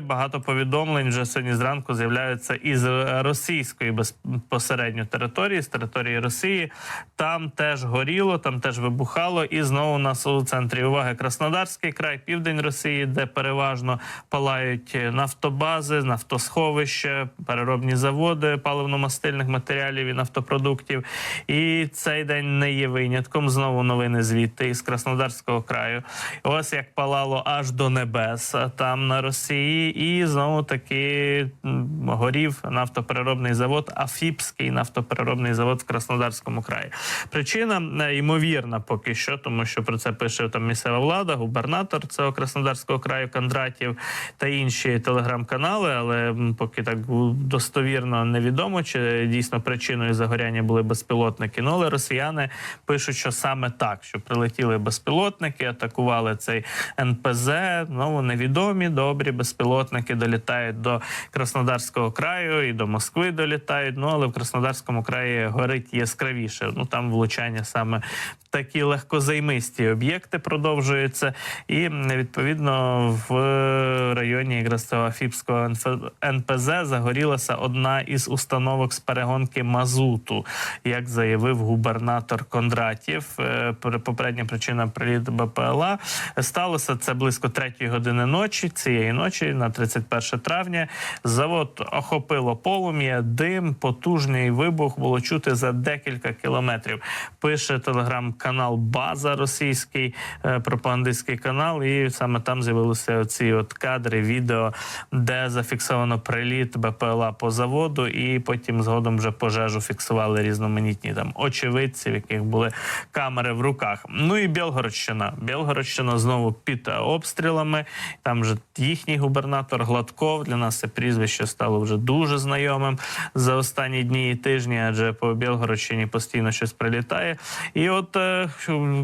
багато повідомлень вже сьогодні зранку з'являються із російської безпосередньо території, з території Росії. Там теж горіло, там теж вибухало. І знову у нас у центрі уваги Краснодарський край, південь Росії, де переважно палають нафтобази, нафтосховища, переробні заводи паливно-мастильних матеріалів і нафтопродуктів. І цей день не є винятком. Знову новини звідти із Краснодарського краю. Ось як палало аж до небес там на Росії, і знову таки горів нафтопереробний завод, Афіпський нафтопереробний завод в Краснодарському краї. Причина е, ймовірна поки що, тому що про це пише там місцева влада, губернатор цього Краснодарського краю Кондратів та інші телеграм-канали, але поки так достовірно невідомо, чи дійсно причиною загоряння були безпілотники. Ну але росіяни пишуть, що саме так, що прилетіли безпілотники, атакували цей НПЗ. Ну невідомі добрі безпілотники долітають до Краснодарського краю і до Москви долітають. Ну але в Краснодарському краї горить яскравіше. Ну там влучання саме такі легкозаймисті об'єкти продовжуються, і відповідно в районі якраз цього Афіпського НПЗ загорілася одна із установок з перегонки мазуту, як заявив губернатор Кондратів. Е, Попередня причина приліту БПЛА сталося це близько третьої години ночі. Цієї ночі, на 31 травня, завод охопило полум'я, дим, потужний вибух було чути за декілька кілометрів. Пише телеграм-канал База російський е, пропагандистський канал, і саме там з'явилися оці от кадри, відео, де зафіксовано приліт БПЛА по заводу, і потім згодом вже пожежу фіксували різноманітні там очевидці, в яких були камери в руках. Ну і Білгородщина. Білгородщина знову під обстрілами. Там же їхній губернатор Гладков для нас це прізвище стало вже дуже знайомим за останні дні і тижні, адже по Білгородщині постійно щось прилітає. І от е,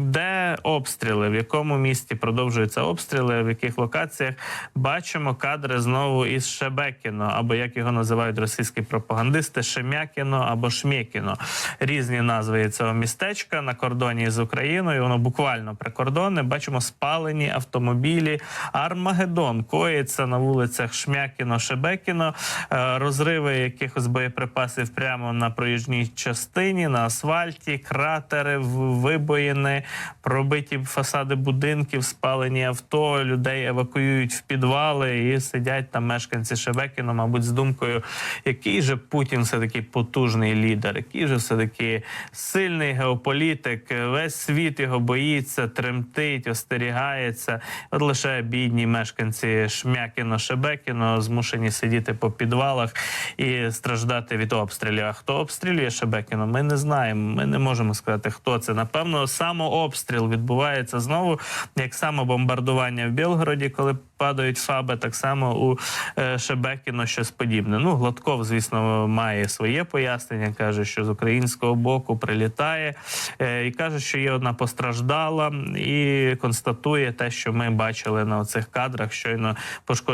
де обстріли, в якому місті продовжуються обстріли, в яких локаціях бачимо кадри знову із Шебекіно, або як його називають російські пропагандисти, Шемякіно або Шмєкіно. Різні назви цього містечка на кордоні з Україною. Воно буквально прикордонне. Бачимо спалені автомобілі. Армагеддон коїться на вулицях Шмякіно, Шебекіно, Е, розриви якихось боєприпасів прямо на проїжджій частині, на асфальті, кратери, вибоїни, пробиті фасади будинків, спалені авто, людей евакуюють в підвали і сидять там мешканці Шебекіно, мабуть, з думкою, який же Путін все таки потужний лідер, який же все таки сильний геополітик. Весь світ його боїться, тремтить, остерігається. От лише бідні мешканці Шмякіно, Шебекіно змушені сидіти по підвалах і страждати від обстрілів. А хто обстрілює Шебекіно? Ми не знаємо. Ми не можемо сказати, хто це. Напевно, самообстріл відбувається знову, як самобомбардування в Білгороді, коли падають фаби, так само у е, Шебекіно щось подібне. Ну, Гладков, звісно, має своє пояснення. каже, що з українського боку прилітає е, і каже, що є одна постраждала, і констатує те, що ми бачили на цих кадрах. Щойно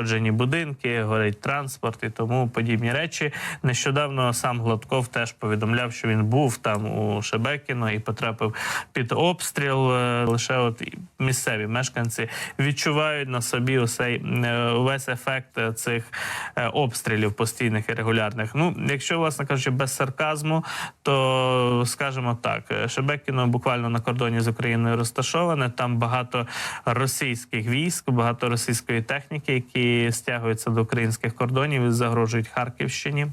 пошкоджені будинки, горить транспорт і тому подібні речі. Нещодавно сам Гладков теж повідомляв, що він був там у Шебекіно і потрапив під обстріл. Е, Лише от місцеві мешканці відчувають на собі усей е, увесь ефект е, цих обстрілів постійних і регулярних. Ну, якщо власне кажучи, без сарказму, то скажімо так, Шебекіно буквально на кордоні з Україною розташоване. Там багато російських військ, багато російської техніки, які стягуються до українських кордонів і загрожують Харківщині.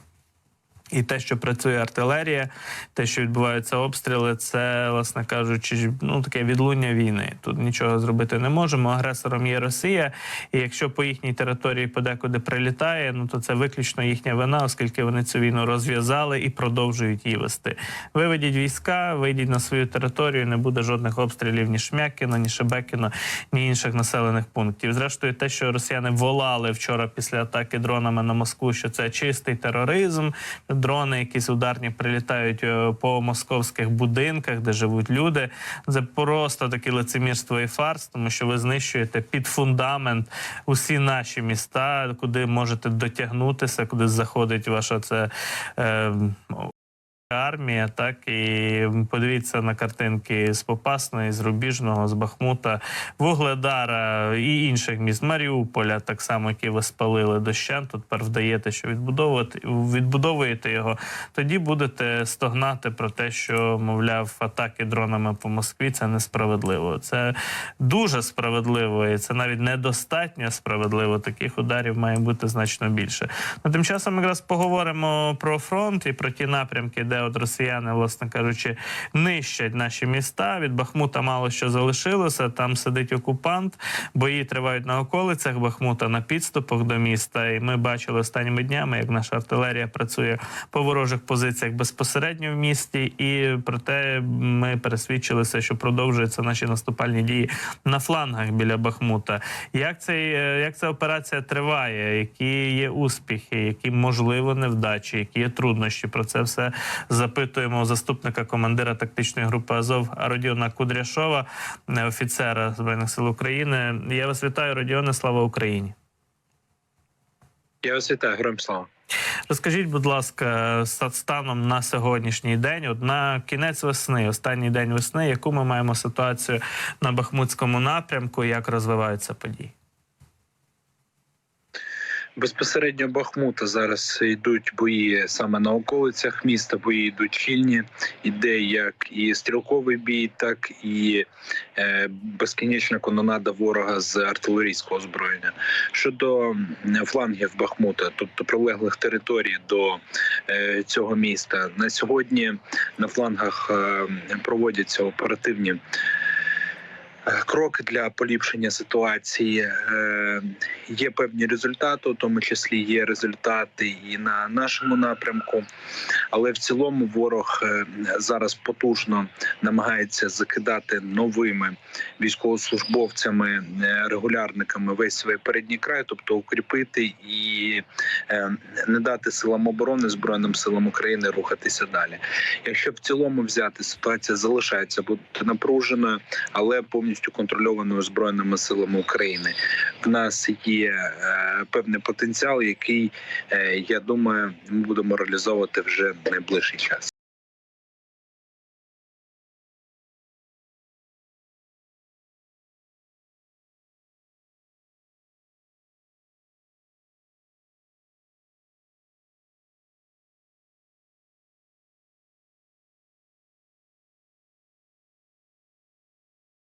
І те, що працює артилерія, те, що відбуваються обстріли, це, власне кажучи, ну таке відлуння війни. Тут нічого зробити не можемо. Агресором є Росія, і якщо по їхній території подекуди прилітає, ну то це виключно їхня вина, оскільки вони цю війну розв'язали і продовжують її вести. Виведіть війська, вийдіть на свою територію, не буде жодних обстрілів ні Шмякіно, ні Шебекіно, ні інших населених пунктів. Зрештою, те, що росіяни волали вчора після атаки дронами на Москву, що це чистий тероризм дрони, якісь ударні прилітають е, по московських будинках, де живуть люди. Це просто таке лицемірство і фарс, тому що ви знищуєте під фундамент усі наші міста, куди можете дотягнутися, куди заходить ваша це. Е, армія, так і подивіться на картинки з Попасної, з Рубіжного, з Бахмута, Вугледара і інших міст Маріуполя, так само, які ви спалили дощем. Тут тепер вдаєте, що відбудовувати відбудовуєте його. Тоді будете стогнати про те, що мовляв атаки дронами по Москві це несправедливо. Це дуже справедливо, і це навіть недостатньо справедливо. Таких ударів має бути значно більше. Ну, тим часом якраз поговоримо про фронт і про ті напрямки, де от росіяни, власне кажучи, нищать наші міста. Від Бахмута мало що залишилося. Там сидить окупант. Бої тривають на околицях Бахмута на підступах до міста. І ми бачили останніми днями, як наша артилерія працює по ворожих позиціях безпосередньо в місті. І проте ми пересвідчилися, що продовжуються наші наступальні дії на флангах біля Бахмута. Як цей як ця операція триває? Які є успіхи, які можливо невдачі, які є труднощі? Про це все запитуємо заступника командира тактичної групи Азов Родіона Кудряшова, е, офіцера збройних сил України. Я вас вітаю, Родіоне. Слава Україні. Я вас вітаю, героям слава. Розкажіть, будь ласка, ста- станом на сьогоднішній день, от на кінець весни, останній день весни, яку ми маємо ситуацію на Бахмутському напрямку, як розвиваються події? Безпосередньо Бахмута зараз йдуть бої саме на околицях міста. Бої йдуть щільні. Іде як і стрілковий бій, так і е, безкінечна канонада ворога з артилерійського озброєння. Щодо флангів Бахмута, тобто прилеглих територій до е, цього міста, на сьогодні на флангах е, проводяться оперативні. Е, Кроки для поліпшення ситуації Е, є певні результати, у тому числі є результати і на нашому напрямку. Але в цілому ворог е, зараз потужно намагається закидати новими військовослужбовцями, регулярниками весь свій передній край, тобто укріпити і не дати силам оборони збройним силам України рухатися далі. Якщо в цілому взяти ситуація залишається бути напруженою, але повністю контрольованою збройними силами України. В нас є е, певний потенціал, який е, я думаю, ми будемо реалізовувати вже в найближчий час.